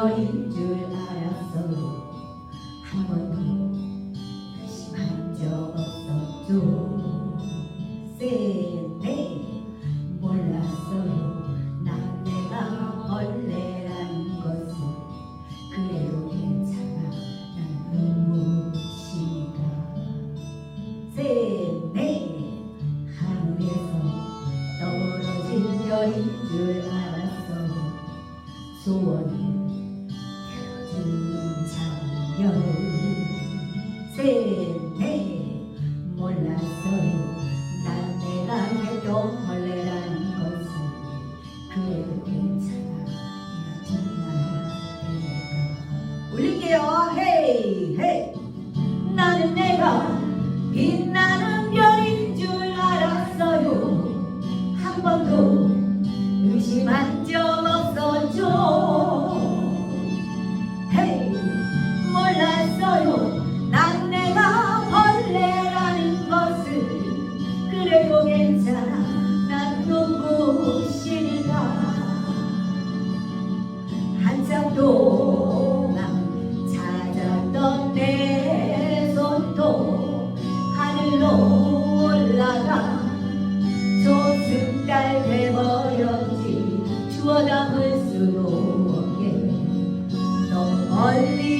별인 줄 알았어요 한 번도 의심한 적 없었죠 쎄네 몰랐어요. 난 내가 벌레라는 것을 그래도 괜찮아. 난 눈부시다. 쎄네 하늘에서 떨어진 별인 줄 알았어요 소원을 켜주는 쎄네 몰랐어요 난 내가 해도 벌레라는 것을 그래도 괜찮아 올릴게요. 헤이 헤이. 나는 내가 빛나는 별인 줄 알았어요. 한 번도 의심한 몰랐어요. 난 내가 벌레라는 것을 그래도 괜찮아? 난 눈부시니까 한참 동안 찾았던 내 손도 하늘로 올라가 조승달 돼버렸지. 주워 담을 수도 없게 너무 멀리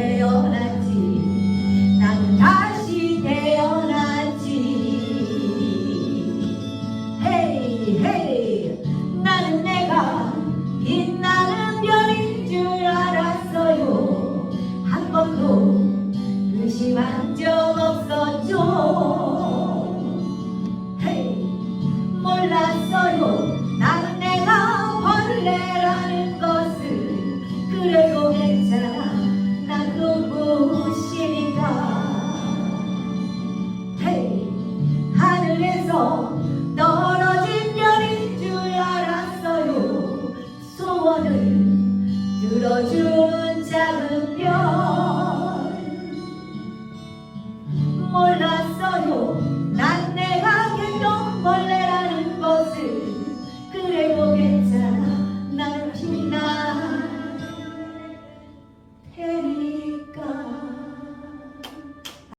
의심한 적 없었죠 헤이 몰랐어요. 나는 내가 벌레라는 것을. 그래도 괜찮아. 난 눈부시니까 헤이 하늘에서 떨어진 별인 줄 알았어요. 소원을 들어줄